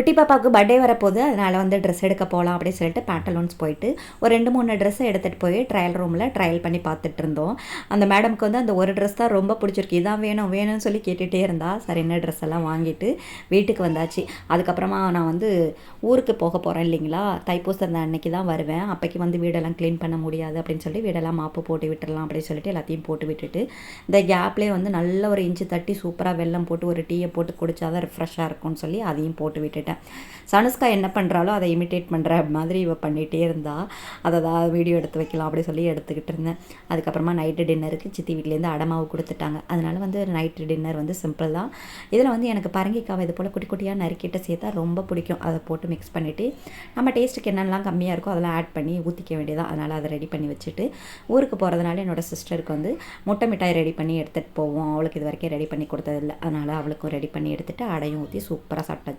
குட்டி பாப்பாவுக்கு பர்த்டே வரப்போகுது அதனால் வந்து ட்ரெஸ் எடுக்க போகலாம் அப்படின்னு சொல்லிட்டு பேட்டலூன்ஸ் போயிட்டு ஒரு ரெண்டு மூணு ட்ரெஸ்ஸை எடுத்துகிட்டு போய் ட்ரையல் ரூமில் ட்ரையல் பண்ணி பார்த்துட்டு இருந்தோம். அந்த மேடம்க்கு வந்து அந்த ஒரு ட்ரெஸ் தான் ரொம்ப பிடிச்சிருக்கு. இதான் வேணும் வேணும்னு சொல்லி கேட்டுகிட்டே இருந்தா சரி என்ன ட்ரெஸ் எல்லாம் வாங்கிட்டு வீட்டுக்கு வந்தாச்சு. அதுக்கப்புறமா நான் வந்து ஊருக்கு போக போகிறேன் இல்லைங்களா? தைப்பூசம் அன்னைக்கு தான் வருவேன். அப்போக்கி வந்து வீடெல்லாம் க்ளீன் பண்ண முடியாது அப்படின்னு சொல்லி வீடெல்லாம் மாப்பு போட்டு விட்டுடலாம் அப்படின்னு சொல்லிட்டு எல்லாத்தையும் போட்டு விட்டுட்டு இந்த கேப்லேயே வந்து நல்ல ஒரு இன்ச்சு தட்டி சூப்பராக வெல்லம் போட்டு ஒரு டீயை போட்டு குடித்தா தான் ரிஃப்ரெஷ்ஷாக இருக்கும்னு சொல்லி அதையும் போட்டு விட்டுட்டேன். சனுஸ்கா என்ன பண்ணுறாலோ அதை இமிட்டேட் பண்ணுற மாதிரி இவ பண்ணிகிட்டே இருந்தா அதை தான் வீடியோ எடுத்து வைக்கலாம் அப்படி சொல்லி எடுத்துக்கிட்டு இருந்தேன். அதுக்கப்புறமா நைட்டு டின்னருக்கு சித்தி வீட்லேருந்து அடமாவு கொடுத்துட்டாங்க. அதனால வந்து நைட்டு டின்னர் வந்து சிம்பிள் தான். இதில் வந்து எனக்கு பரங்கிக்காவை இது போல் குட்டி குட்டியாக நறுக்கிட்டு சேர்த்தா ரொம்ப பிடிக்கும். அதை போட்டு மிக்ஸ் பண்ணிவிட்டு நம்ம டேஸ்ட்டுக்கு என்னென்னலாம் கம்மியாக இருக்கோ அதெல்லாம் ஆட் பண்ணி ஊற்றிக்க வேண்டியதான் அதனால் அதை ரெடி பண்ணி வச்சுட்டு ஊருக்கு போகிறதுனால என்னோட சிஸ்டருக்கு வந்து முட்டை மிட்டாய் ரெடி பண்ணி எடுத்துகிட்டு போவோம். அவளுக்கு இது வரைக்கும் ரெடி பண்ணி கொடுத்ததில்ல. அதனால் அவளுக்கும் ரெடி பண்ணி எடுத்துகிட்டு அடையும் ஊற்றி சூப்பராக சாப்பிட்டாச்சு